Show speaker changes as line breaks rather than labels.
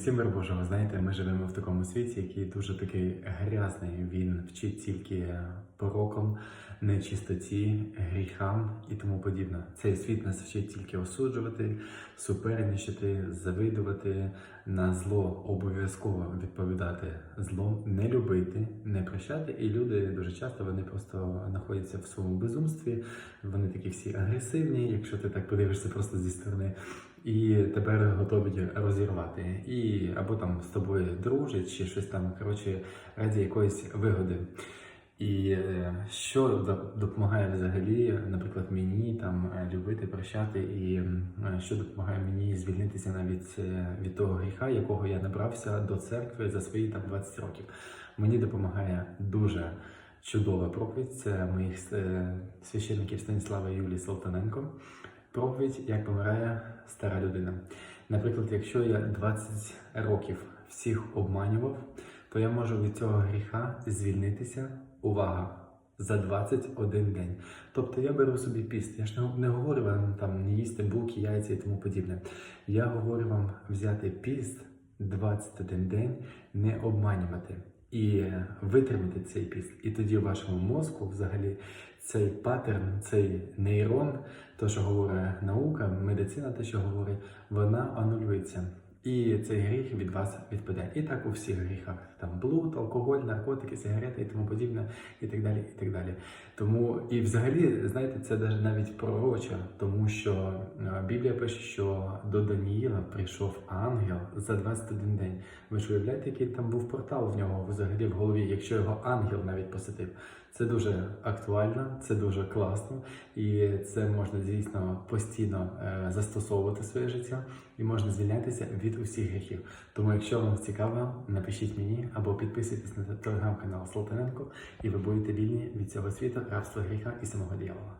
Всім мир Божого, знаєте, ми живемо в такому світі, який дуже такий грязний. Він вчить тільки пороком, нечистоті, гріхам і тому подібне. Цей світ нас вчить тільки осуджувати, суперничати, завидувати, на зло обов'язково відповідати злом, не любити, не прощати. І люди дуже часто вони просто знаходяться в своєму безумстві. Вони такі всі агресивні, якщо ти так подивишся просто зі сторони і тебе готові розірвати. І або там з тобою дружать, чи щось там, коротше, раді якоїсь вигоди. І е, що допомагає взагалі, наприклад, мені там е, любити, прощати, і е, що допомагає мені звільнитися навіть від того гріха, якого я набрався до церкви за свої там 20 років. Мені допомагає дуже чудова проповідь. Моїх священників Станіслава Юлії Салтаненко. Проповідь, як помирає стара людина. Наприклад, якщо я 20 років всіх обманював, то я можу від цього гріха звільнитися. Увага! За 21 день. Тобто я беру собі піст. Я ж не, не говорю вам там не їсти булки, яйця і тому подібне. Я говорю вам взяти піст 21 день, не обманювати і витримати цей піст. І тоді в вашому мозку взагалі цей паттерн, цей нейрон, то, що говорить наука, медицина, те, що говорить, вона анулюється. І цей гріх від вас відпаде. І так у всіх гріхах. Там блуд, алкоголь, наркотики, сигарети і тому подібне, і так далі. і так далі. Тому і взагалі, знаєте, це навіть пророче, тому що е, Біблія пише, що до Даніїла прийшов ангел за 21 день. Ви ж уявляєте, який там був портал в нього взагалі в голові, якщо його ангел навіть посетив. Це дуже актуально, це дуже класно, і це можна дійсно постійно е, застосовувати своє життя і можна звільнятися від усіх гріхів. Тому, якщо вам цікаво, напишіть мені або підписуйтесь на телеграм-канал Салтаненко, і ви будете вільні від цього світу, рабства гріха і самого диявола.